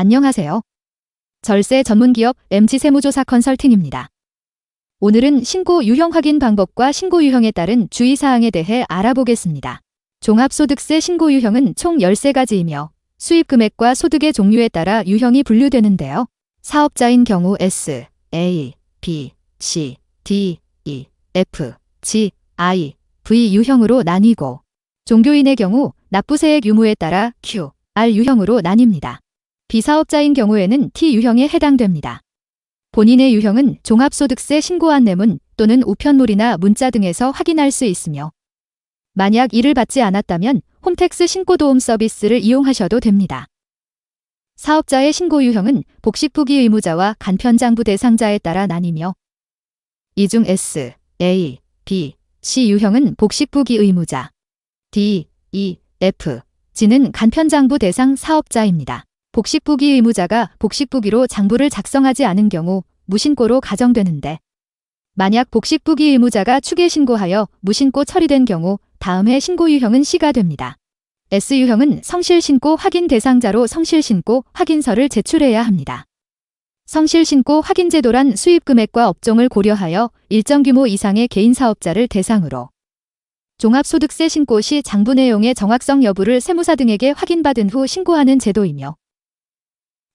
안녕하세요. 절세 전문기업 MG 세무조사 컨설팅입니다. 오늘은 신고 유형 확인 방법과 신고 유형에 따른 주의사항에 대해 알아보겠습니다. 종합소득세 신고 유형은 총 13가지이며 수입 금액과 소득의 종류에 따라 유형이 분류되는데요. 사업자인 경우 S, A, B, C, D, E, F, G, I, V 유형으로 나뉘고 종교인의 경우 납부세액 유무에 따라 Q, R 유형으로 나뉩니다. 비사업자인 경우에는 T 유형에 해당됩니다. 본인의 유형은 종합소득세 신고 안내문 또는 우편물이나 문자 등에서 확인할 수 있으며 만약 이를 받지 않았다면 홈택스 신고도움 서비스를 이용하셔도 됩니다. 사업자의 신고 유형은 복식부기 의무자와 간편장부 대상자에 따라 나뉘며 이 중 S, A, B, C 유형은 복식부기 의무자, D, E, F, G는 간편장부 대상 사업자입니다. 복식부기 의무자가 복식부기로 장부를 작성하지 않은 경우 무신고로 가정되는데 만약 복식부기 의무자가 추계 신고하여 무신고 처리된 경우 다음 해 신고 유형은 C가 됩니다. S유형은 성실 신고 확인 대상자로 성실 신고 확인서를 제출해야 합니다. 성실 신고 확인 제도란 수입 금액과 업종을 고려하여 일정 규모 이상의 개인 사업자를 대상으로 종합소득세 신고 시 장부 내용의 정확성 여부를 세무사 등에게 확인받은 후 신고하는 제도이며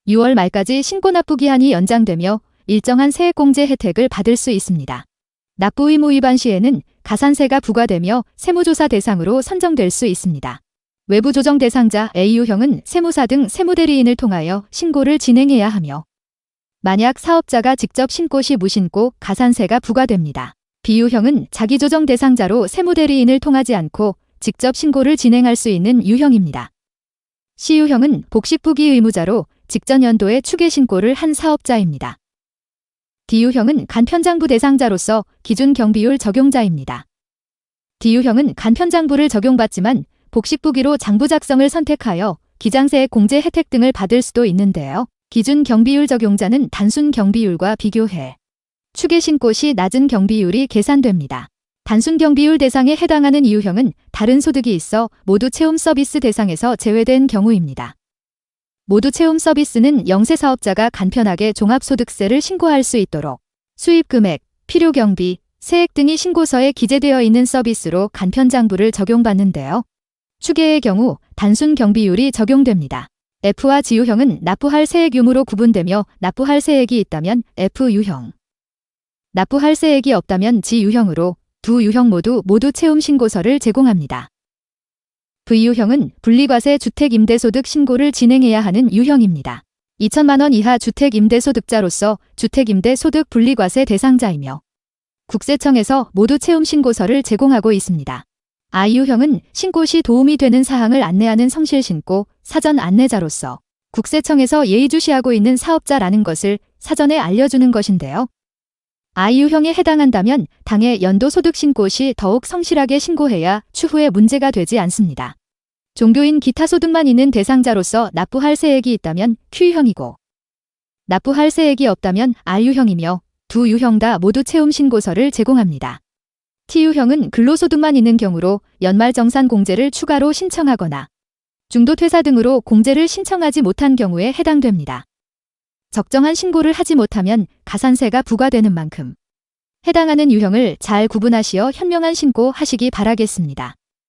6월 말까지 신고 납부 기한이 연장되며 일정한 세액공제 혜택을 받을 수 있습니다. 납부 의무 위반 시에는 가산세가 부과되며 세무조사 대상으로 선정될 수 있습니다. 외부 조정 대상자 A유형은 세무사 등 세무대리인을 통하여 신고를 진행해야 하며 만약 사업자가 직접 신고 시 무신고 가산세가 부과됩니다. B유형은 자기조정 대상자로 세무대리인을 통하지 않고 직접 신고를 진행할 수 있는 유형입니다. C유형은 복식부기 의무자로 직전 연도에 추계 신고를 한 사업자입니다. D유형은 간편장부 대상자로서 기준 경비율 적용자입니다. D유형은 간편장부를 적용받지만 복식부기로 장부 작성을 선택하여 기장세액 공제 혜택 등을 받을 수도 있는데요. 기준 경비율 적용자는 단순 경비율과 비교해 추계 신고 시 낮은 경비율이 계산됩니다. 단순 경비율 대상에 해당하는 이유형은 다른 소득이 있어 모두 체험 서비스 대상에서 제외된 경우입니다. 모두 체험 서비스는 영세 사업자가 간편하게 종합소득세를 신고할 수 있도록 수입 금액, 필요 경비, 세액 등이 신고서에 기재되어 있는 서비스로 간편장부를 적용받는데요. 추계의 경우 단순 경비율이 적용됩니다. F와 G유형은 납부할 세액 유무로 구분되며 납부할 세액이 있다면 F유형, 납부할 세액이 없다면 G유형으로 두 유형 모두 모두 채움 신고서를 제공합니다. V유형은 분리과세 주택임대소득 신고를 진행해야 하는 유형입니다. 2천만 원 이하 주택임대소득자로서 주택임대소득 분리과세 대상자이며 국세청에서 모두 채움 신고서를 제공하고 있습니다. I유형은 신고 시 도움이 되는 사항을 안내하는 성실 신고 사전 안내자로서 국세청에서 예의주시하고 있는 사업자라는 것을 사전에 알려주는 것인데요. I유형에 해당한다면 당해 연도소득 신고 시 더욱 성실하게 신고해야 추후에 문제가 되지 않습니다. 종교인 기타 소득만 있는 대상자로서 납부할 세액이 있다면 Q유형이고 납부할 세액이 없다면 R유형이며 두 유형 다 모두 채움 신고서를 제공합니다. T유형은 근로소득만 있는 경우로 연말정산 공제를 추가로 신청하거나 중도퇴사 등으로 공제를 신청하지 못한 경우에 해당됩니다. 적정한 신고를 하지 못하면 가산세가 부과되는 만큼 해당하는 유형을 잘 구분하시어 현명한 신고 하시기 바라겠습니다.